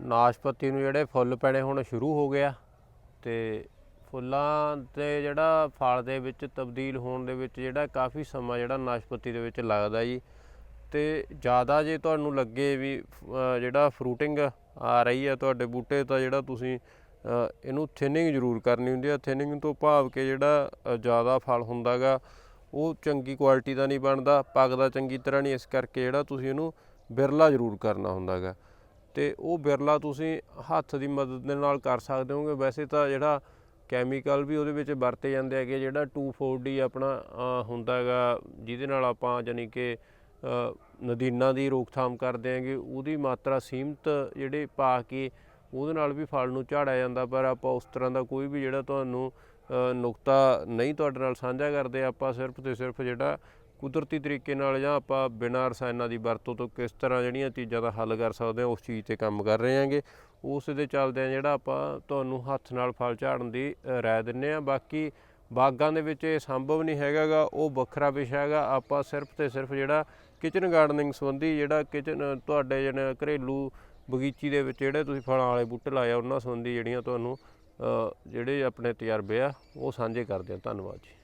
ਨਾਸ਼ਪਤੀ ਨੂੰ ਜਿਹੜੇ ਫੁੱਲ ਪੈਣੇ ਹੁਣ ਸ਼ੁਰੂ ਹੋ ਗਿਆ ਤੇ ਫੁੱਲਾਂ ਤੇ ਜਿਹੜਾ ਫਲ ਦੇ ਵਿੱਚ ਤਬਦੀਲ ਹੋਣ ਦੇ ਵਿੱਚ ਜਿਹੜਾ ਕਾਫੀ ਸਮਾਂ ਜਿਹੜਾ ਨਾਸ਼ਪਤੀ ਦੇ ਵਿੱਚ ਲੱਗਦਾ ਜੀ। ਤੇ ਜ਼ਿਆਦਾ ਜੇ ਤੁਹਾਨੂੰ ਲੱਗੇ ਵੀ ਜਿਹੜਾ ਫਰੂਟਿੰਗ ਆ ਰਹੀ ਹੈ ਤੁਹਾਡੇ ਬੂਟੇ, ਤਾਂ ਜਿਹੜਾ ਤੁਸੀਂ ਇਹਨੂੰ ਥਿਨਿੰਗ ਜ਼ਰੂਰ ਕਰਨੀ ਹੁੰਦੀ ਹੈ ਥਿਨਿੰਗ ਤੋਂ ਭਾਵ ਕਿ ਜਿਹੜਾ ਜ਼ਿਆਦਾ ਫਲ ਹੁੰਦਾਗਾ ਉਹ ਚੰਗੀ ਕੁਆਲਿਟੀ ਦਾ ਨਹੀਂ ਬਣਦਾ ਪੱਕਦਾ ਚੰਗੀ ਤਰ੍ਹਾਂ ਨਹੀਂ। ਇਸ ਕਰਕੇ ਜਿਹੜਾ ਤੁਸੀਂ ਇਹਨੂੰ ਬਿਰਲਾ ਜ਼ਰੂਰ ਕਰਨਾ ਹੁੰਦਾਗਾ ਤੇ ਉਹ ਬਿਰਲਾ ਤੁਸੀਂ ਹੱਥ ਦੀ ਮਦਦ ਦੇ ਨਾਲ ਕਰ ਸਕਦੇ ਹੋਗੇ। ਵੈਸੇ ਤਾਂ ਜਿਹੜਾ ਕੈਮੀਕਲ ਵੀ ਉਹਦੇ ਵਿੱਚ ਵਰਤੇ ਜਾਂਦੇ ਹੈਗੇ ਜਿਹੜਾ 2,4-D ਆਪਣਾ ਹੁੰਦਾ ਹੈਗਾ ਜਿਹਦੇ ਨਾਲ ਆਪਾਂ ਜਾਨੀ ਕਿ ਨਦੀਨਾਂ ਦੀ ਰੋਕਥਾਮ ਕਰਦੇ ਹੈਗੇ ਉਹਦੀ ਮਾਤਰਾ ਸੀਮਤ ਜਿਹੜੇ ਪਾ ਕੇ ਉਹਦੇ ਨਾਲ ਵੀ ਫਲ ਨੂੰ ਝਾੜਿਆ ਜਾਂਦਾ। ਪਰ ਆਪਾਂ ਉਸ ਤਰ੍ਹਾਂ ਦਾ ਕੋਈ ਵੀ ਜਿਹੜਾ ਤੁਹਾਨੂੰ ਨੁਕਤਾ ਨਹੀਂ ਤੁਹਾਡੇ ਨਾਲ ਸਾਂਝਾ ਕਰਦੇ ਆਪਾਂ ਸਿਰਫ ਤੇ ਸਿਰਫ ਜਿਹੜਾ ਕੁਦਰਤੀ ਤਰੀਕੇ ਨਾਲ ਜਾਂ ਆਪਾਂ ਬਿਨਾਂ ਰਸਾਇਣਾਂ ਦੀ ਵਰਤੋਂ ਤੋਂ ਕਿਸ ਤਰ੍ਹਾਂ ਜਿਹੜੀਆਂ ਚੀਜ਼ਾਂ ਦਾ ਹੱਲ ਕਰ ਸਕਦੇ ਹਾਂ ਉਸ ਚੀਜ਼ ਤੇ ਕੰਮ ਕਰ ਰਹੇ ਹਾਂਗੇ। ਉਸ ਦੇ ਚੱਲਦਿਆਂ ਜਿਹੜਾ ਆਪਾਂ ਤੁਹਾਨੂੰ ਹੱਥ ਨਾਲ ਫਲ ਝਾੜਨ ਦੀ ਅ, ਰਾਏ ਦਿੰਨੇ ਆ ਬਾਕੀ ਬਾਗਾਂ ਦੇ ਵਿੱਚ ਇਹ ਸੰਭਵ ਨਹੀਂ ਹੈਗਾਗਾ ਉਹ ਵੱਖਰਾ ਵਿਸ਼ਾ ਹੈਗਾ। ਆਪਾਂ ਸਿਰਫ ਤੇ ਸਿਰਫ ਜਿਹੜਾ ਕਿਚਨ ਗਾਰਡਨਿੰਗ ਸੰਬੰਧੀ ਜਿਹੜਾ ਕਿਚਨ ਤੁਹਾਡੇ ਜਿਹੜੇ ਘਰੇਲੂ ਬਗੀਚੀ ਦੇ ਵਿੱਚ ਜਿਹੜੇ ਤੁਸੀਂ ਫਲਾਂ ਵਾਲੇ ਬੂਟੇ ਲਾਏ ਆ ਉਹਨਾਂ ਸੰਬੰਧੀ ਜਿਹੜੀਆਂ ਤੁਹਾਨੂੰ ਜਿਹੜੇ ਆਪਣੇ ਤਜਰਬੇ ਆ ਉਹ ਸਾਂਝੇ ਕਰਦੇ ਆ ਧੰਨਵਾਦ ਜੀ।